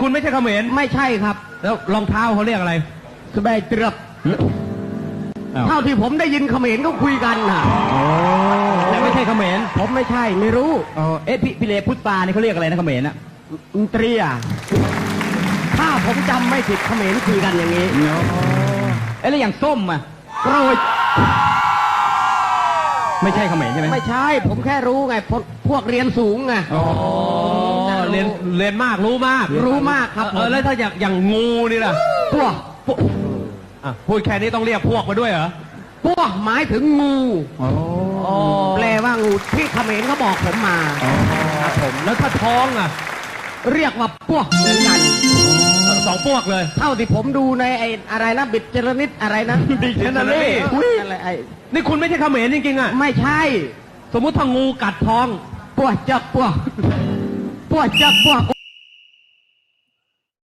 คุณไม่ใช่เขมรไม่ใช่ครับ แล้วรองเท้าเขาเรียกอะไรสบายเตรือบอ้าวเท่าที่ผมได้ยินเขมรเขาคุยกันน่ะแต่ไม่ใช่เขมรผมไม่ใช่ไม่รู้อ๋อเอ๊ะพี่พี่เลพุทธานี่เขาเรียกอะไรนะเขมรน่ะอินเตรียถ้าผมจำไม่ผิดเขมรคุยกันอย่างนี้เอ๊ะแล้วอย่างส้มอะโกรธไม่ใช่เขมรใช่ไหมไม่ใช่ ผมแค่รู้ไงพวกพวกเรียนสูงไง อ๋อ เรียนเรียนมากรู้มากรู้มากครับเออแล้วถ้าอย่างอย่างงูนี่ล่ะพวกอะพูดแค่นี้ต้องเรียกพวกมาด้วยเหรอพวกหมายถึงงูอ๋อแปลว่างูที่เขมรเขาบอกผมมาครับผมแล้วถ้าท้องอะ เรียกว่าพวกเหมือนกันสองพวกเลย เท่าที่ผมดูในไอ้อะไรนะบิดเจรนิดอะไรนะ Dictionary อุ้ยอะไรไอ้นี่คุณไม่ใช่เขมรจริงๆอะไม่ใช่ สมมุติถ้างูกัดท้องพวกจับพวก พวกจับพวก